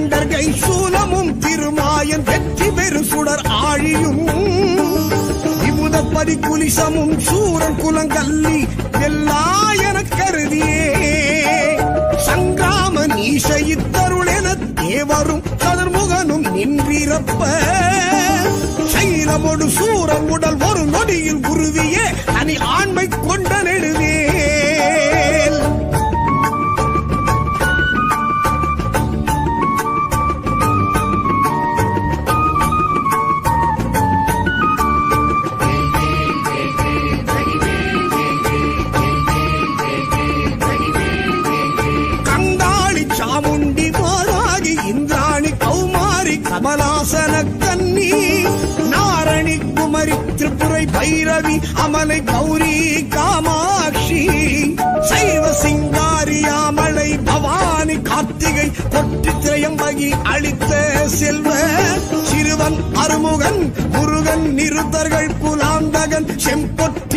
கண்டர்கை சூலமும் திருமாயன் வெற்றி பெரு சுடர் ஆழியும். விமுதப்பதி குலிசமும் சூரன் குலங்கல்லி எல்லா என கருதியே. சங்கிராம நீச இத்தருள் என தேவரும் கதர்முகனும் நின்றிருப்ப. சைரமொடு சூரம் உடல் ஒரு நொடியில் உருவியே. கமலாசன கன்னி நாரணி குமரி திரிபுரை பைரவி அமலை கௌரி காமாட்சி சைவ சிங்காரியாமலை பவானி கார்த்திகை கொட்டி திரையம்பகி அளித்த செல்வ சிறுவன் அருமுகன் முருகன் நிறுத்தர்கள் புலாந்தகன் செம்பொற்ற